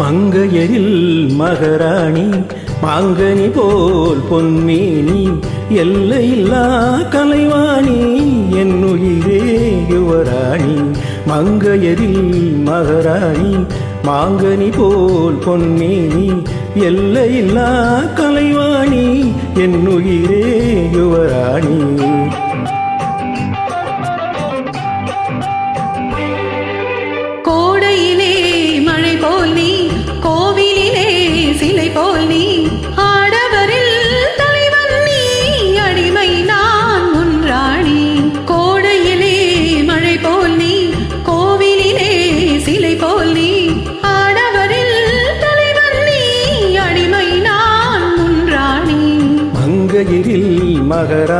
மங்கையரில் மகராணி மாங்கனி போல் பொன்மேனி எல்லையில்லா கலைவாணி என் உயிரே யுவராணி. மங்கையரில் மகராணி மாங்கனி போல் பொன்மேனி எல்லையில்லா கலைவாணி என் உயிரே யுவராணி. மகராணி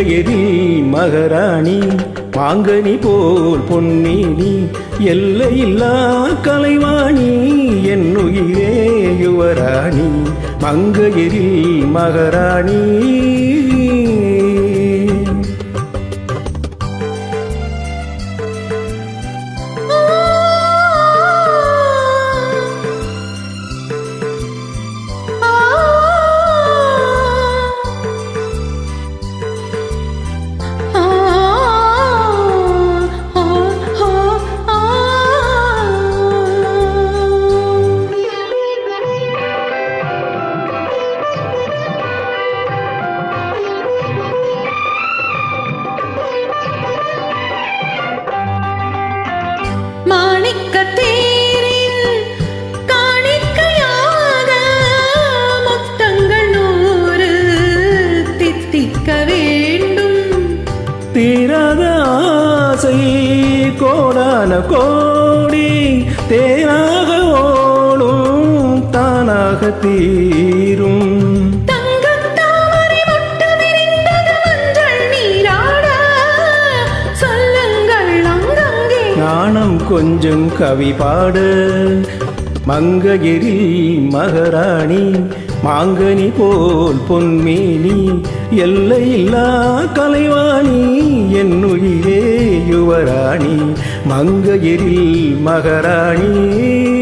மங்கையரில் மகராணி மாங்கனி போல் பொன்னேனி எல்லையில்லா கலைவாணி என்னுயிரே யுவராணி யுவராணி மங்கையரில் மகராணி. ஆசை கோடான கோடி தேனாக ஓடும் தானாக தீரும். நாணம் கொஞ்சம் கவி பாட மங்கையரில் மகராணி மாங்கனி போல் பொன்மேனி எல்லையில்லா கலைவாணி என் உயிரே யுவராணி மங்கையரில் மகராணி.